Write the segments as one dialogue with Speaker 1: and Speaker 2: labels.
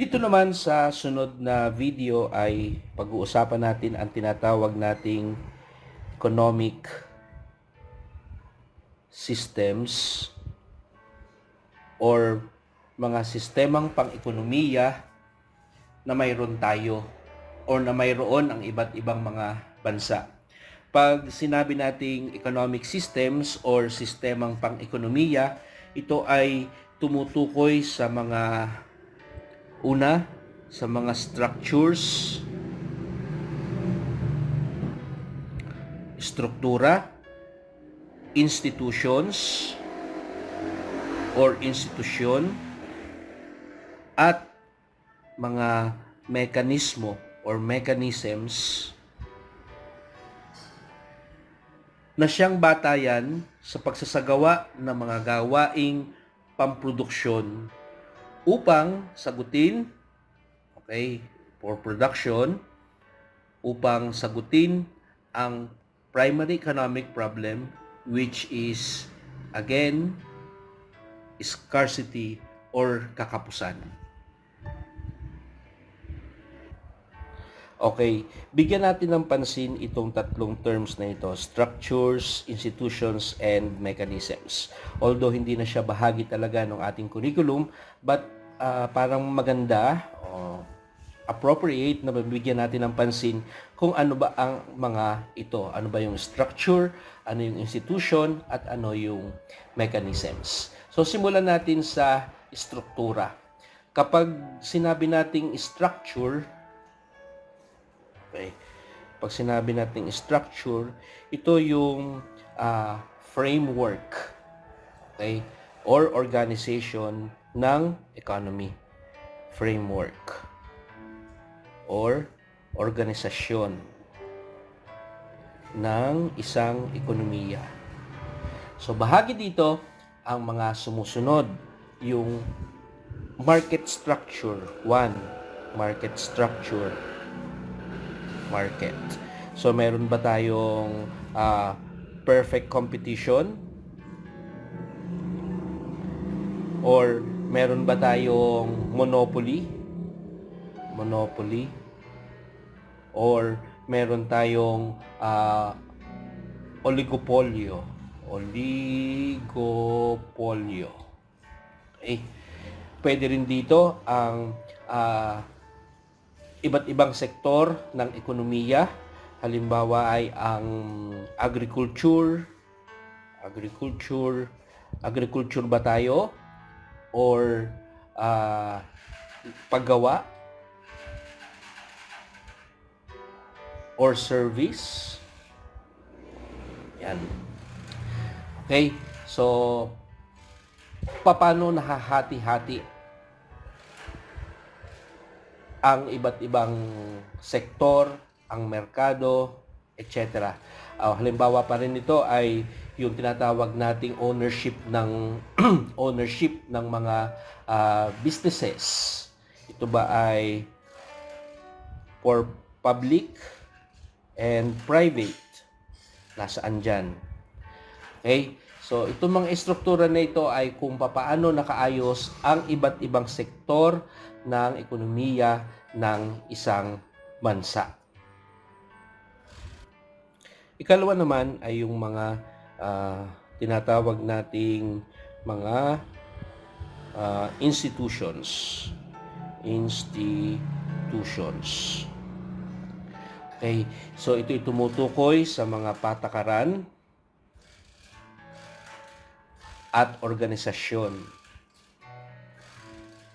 Speaker 1: Dito naman sa sunod na video ay pag-uusapan natin ang tinatawag nating economic systems or mga sistemang pang-ekonomiya na mayroon tayo or na mayroon ang iba't ibang mga bansa. Pag sinabi nating economic systems or sistemang pang-ekonomiya, ito ay tumutukoy sa mga una sa mga structures struktura institutions or institusyon at mga mekanismo or mechanisms na siyang batayan sa pagsasagawa ng mga gawaing pamproduksyon upang sagutin okay for production upang sagutin ang primary economic problem which is again scarcity or kakapusan. Okay, bigyan natin ng pansin itong tatlong terms na ito, structures, institutions, and mechanisms. Although hindi na siya bahagi talaga ng ating curriculum, but uh, parang maganda, o appropriate na mabigyan natin ng pansin kung ano ba ang mga ito. Ano ba yung structure, ano yung institution, at ano yung mechanisms. So simulan natin sa struktura. Kapag sinabi nating structure, Okay. Pag sinabi nating structure, ito yung uh, framework okay, or organization ng economy. Framework or organisasyon ng isang ekonomiya. So bahagi dito ang mga sumusunod yung market structure. One, market structure market. So meron ba tayong uh, perfect competition? Or meron ba tayong monopoly? Monopoly? Or meron tayong uh, oligopolyo? Oligopolyo. Okay. Pwede rin dito ang uh, iba't ibang sektor ng ekonomiya. Halimbawa ay ang agriculture, agriculture, agriculture ba tayo? Or uh, paggawa? Or service? Yan. Okay, so paano nahahati-hati ang iba't ibang sektor, ang merkado, etc. Uh, halimbawa pa rin ito ay yung tinatawag nating ownership ng ownership ng mga uh, businesses. Ito ba ay for public and private? Nasaan dyan? Okay? So, itong mga estruktura na ito ay kung papaano nakaayos ang iba't ibang sektor ng ekonomiya ng isang bansa. Ikalawa naman ay yung mga uh, tinatawag nating mga uh, institutions. Institutions. Okay, so ito tumutukoy sa mga patakaran at organisasyon.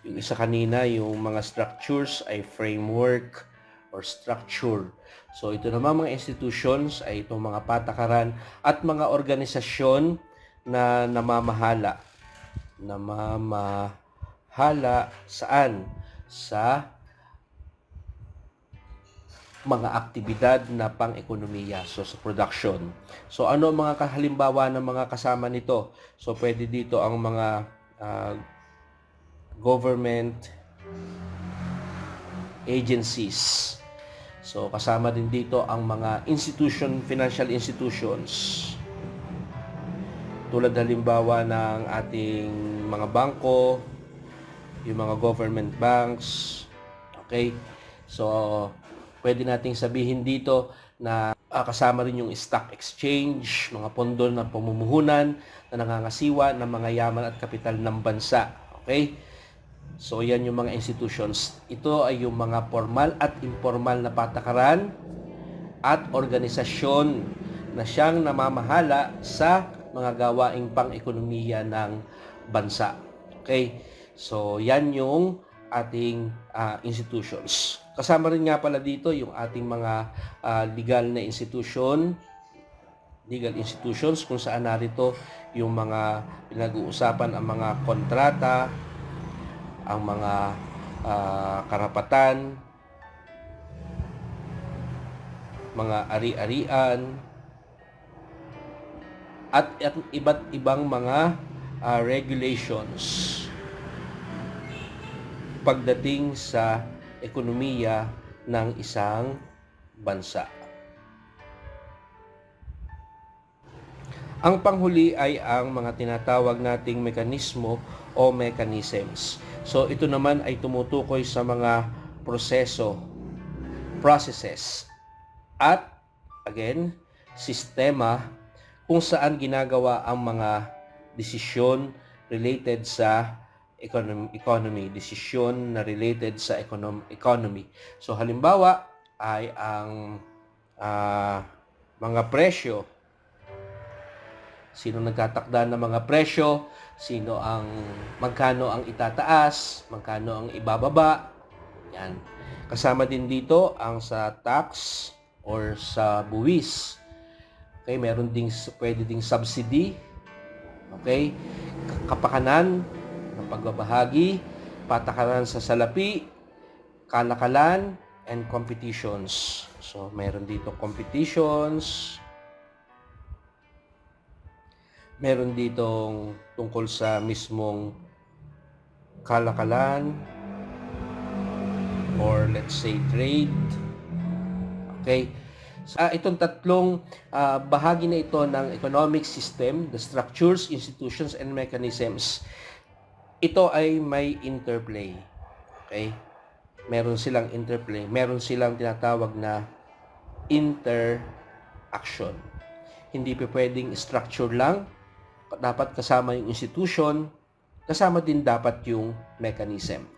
Speaker 1: Yung isa kanina, yung mga structures ay framework or structure. So ito naman mga institutions ay itong mga patakaran at mga organisasyon na namamahala. Namamahala saan? Sa mga aktibidad na pang-ekonomiya, so sa production. So ano mga halimbawa ng mga kasama nito? So pwede dito ang mga uh, government agencies. So kasama din dito ang mga institution, financial institutions. Tulad halimbawa ng ating mga bangko, yung mga government banks. Okay? So, pwede nating sabihin dito na ah, kasama rin yung stock exchange, mga pondo na pamumuhunan na nangangasiwa ng mga yaman at kapital ng bansa. Okay? So, yan yung mga institutions. Ito ay yung mga formal at informal na patakaran at organisasyon na siyang namamahala sa mga gawaing pang-ekonomiya ng bansa. Okay? So, yan yung ating ah, institutions. Kasama rin nga pala dito yung ating mga ah, legal na institution, legal institutions kung saan narito yung mga pinag-uusapan ang mga kontrata, ang mga ah, karapatan, mga ari-arian, at, at iba't ibang mga ah, regulations pagdating sa ekonomiya ng isang bansa. Ang panghuli ay ang mga tinatawag nating mekanismo o mechanisms. So ito naman ay tumutukoy sa mga proseso, processes, at again, sistema kung saan ginagawa ang mga desisyon related sa economy, economy desisyon na related sa econom, economy. So halimbawa ay ang ah, mga presyo. Sino nagtatakda ng mga presyo? Sino ang magkano ang itataas? Magkano ang ibababa? Yan. Kasama din dito ang sa tax or sa buwis. Okay, meron ding pwede ding subsidy. Okay? Kapakanan ng pagbabahagi, patakaran sa salapi, kalakalan, and competitions. So, meron dito competitions, meron ditong tungkol sa mismong kalakalan, or let's say trade. Okay? Sa itong tatlong ah, bahagi na ito ng economic system, the structures, institutions, and mechanisms, ito ay may interplay. Okay? Meron silang interplay. Meron silang tinatawag na interaction. Hindi pa pwedeng structure lang. Dapat kasama yung institution, kasama din dapat yung mechanism.